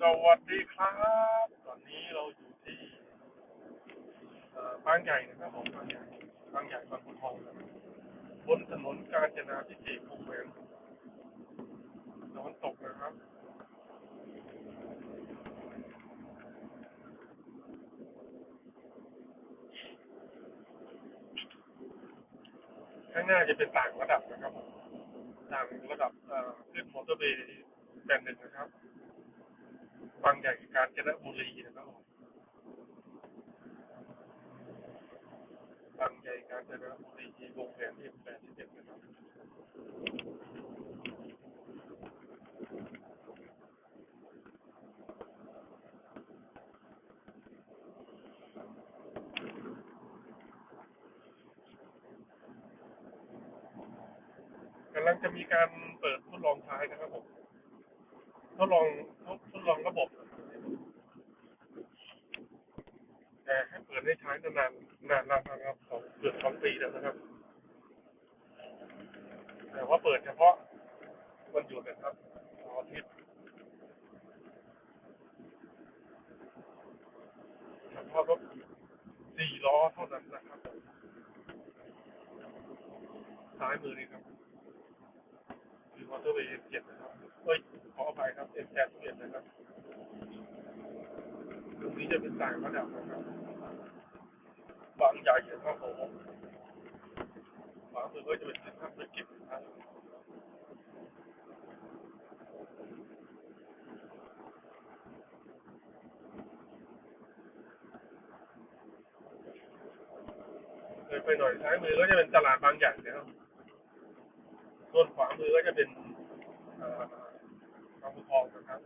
สวัสดีครับ ตอนนี้เราอยู่ที่เอ่อบางใหญ่นะครับผมบางใหญ่บางใหญ่บางบัวทองบนถนนกาญจนาพิเศษกรุงเมืองตะวันตกนะครับข้างหน้าจะเป็นต่างระดับนะครับผมต่างระดับเอ่อขึ้นมอเตอร์เวย์แบนหนึ่งนะครับ บางใหญ่กาญจนบุรีนะครับผมบางใหญ่กาญจนบุรีวงแหวนที่แปดสิบเอ็ดนะครับกำลังจะมีการเปิดทดลองใช้นะครับผมทดลองทด ลองระบบ แต่ให้เปิดให้ใช้นานๆนานๆนครับของเกือบสองปีแล้วนะครับ แต่ว่าเปิดเฉพาะวันหยุดนะครับอาทิตย์เฉพาะรถสี่ล้อเท่านั้นนะครับ ซ้ายมือนี่ครับ อมอเตอร์เวย์เจ็ดนะครับเฮ้ยขออภัยครับเอ็มแปดสิบเอ็ดนะครับตรงนี้จะเป็นต่างระดับนะครับบางใหญ่นะครับผมขวามือก็จะเป็นเส้นทางธุรกิจนะครับเลยไปหน่อยซ้ายมือก็จะเป็นตลาดบางใหญ่นะครับ ส่วนขวามือก็จะเป็นเอ่อบางบัวทองนะครับ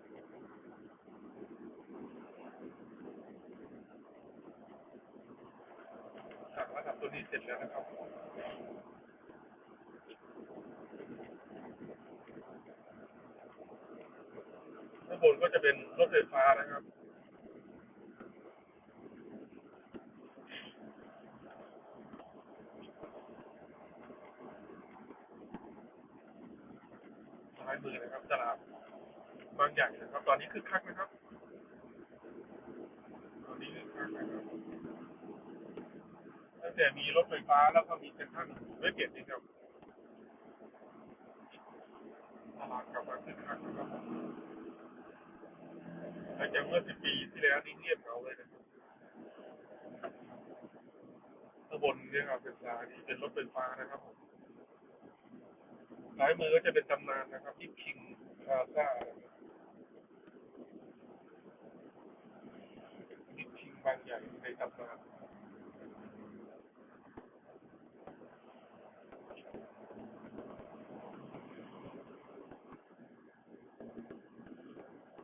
ต่างระดับตัวนี้เสร็จแล้วนะครับข้างบนก็จะเป็นรถไฟฟ้านะครับ ซ้ายมือนะครับตลาดบางใหญ่นะครับ ตอนนี้คึกคักนะครับ ตอนนี้คึกคักนะครับตั้งแต่มีรถไฟฟ้าแล้วก็มีเซ็นทรัลเวสเกตนี่ครับตลาดกลับมาคึกคักนะครับหลังจากเมื่อสิบปีที่แล้วนี่เงียบเหงาเลยนะครับข้างบนเนี่ยครับเป็นสถานีเป็นรถไฟฟ้านะครับผม ซ้ายมือก็จะเป็นตำนานนะครับที่คิงพาซ่าที่คิงบางใหญ่ในตำนาน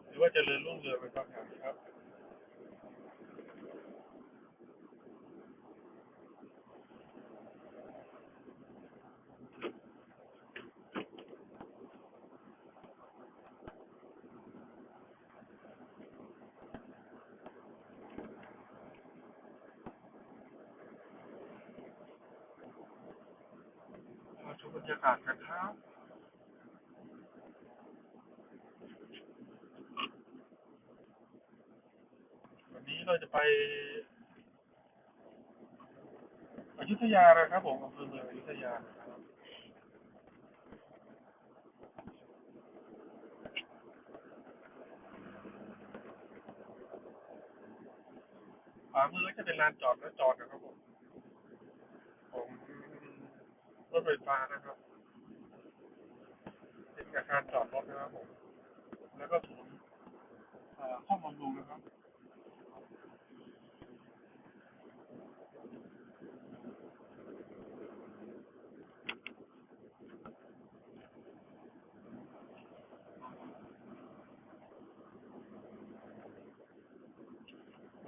หรือว่าจะเจริญรุ่งเรืองเป็นบางอย่างครับมาชมบรร ยากาศกันครับวันนี้เราจะไปอยุธยานะครับผมอำเภอเมืองอยุธยานะครับขวามือก็จะเป็นลานจอดและจอดนะครับผมของร ถไฟฟ้านะครับเป็นอาคารจอดรถนะครับผม แล้วก็ศูนย์เอ่อห้องบำรุงนะครับ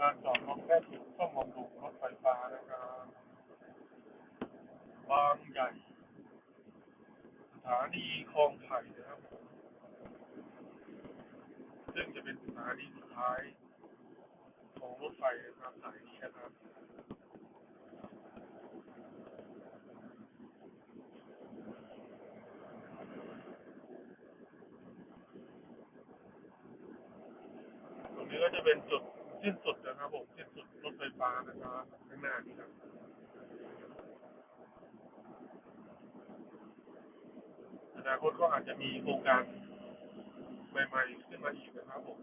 ลานจอดรถและศูนย์ซ่อมบำรุงรถไฟฟ้านะครับบาง หญ่ สถานีคลองไผ่นะครับ ซึ่งจะเป็นสถานีสุดท้ายของรถไฟนะครับสายนี้นะครับตรงนี้ก็จะเป็นจุดสิ้นสุดนะครับผมสิ้นสุดรถไฟฟ้านะครับข้างหน้านี่ครับอ นาคตก็อาจจะมีโครงการใหม่ๆขึ้นมาอีกนะครับผม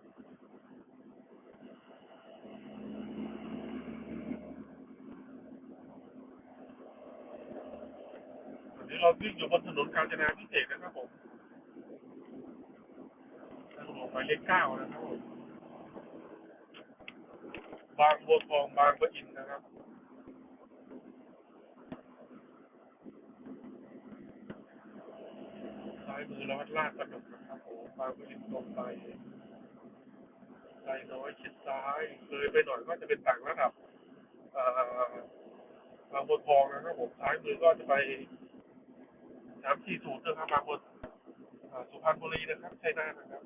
วันนี้เราวิ่งอยู่บนถนนกาญจนาพิเศษนะครับผมทางหลวงหมายเลขเก้านะครับผมบางบัวทองบางปะอินนะครับ ซ้ายมือเราวัดลาดกระดกนะครับผมบางปะอินตรงไปใจน้อยชิดซ้ายเลยไปหน่อยก็จะเป็นต่างระดับอ่อบางบัวทองนะครับผมซ้ายมือก็จะไปสามสี่ศูนย์นะครับบางบนอ่าสุพรรณบุรีนะครับชัยนาทนะครับ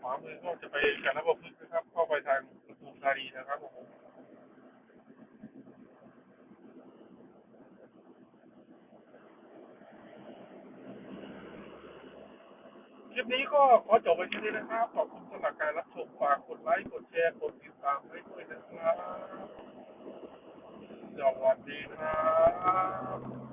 ขวามือก็จะไปกาญจนบุรีนะครั็ขอจบไปที่นี้นะครับ ขอบคุณสำหรับการรับชมฝากกดไลค์กดแชร์กดติดตามให้ด้วยนะครับสวัสดีครับ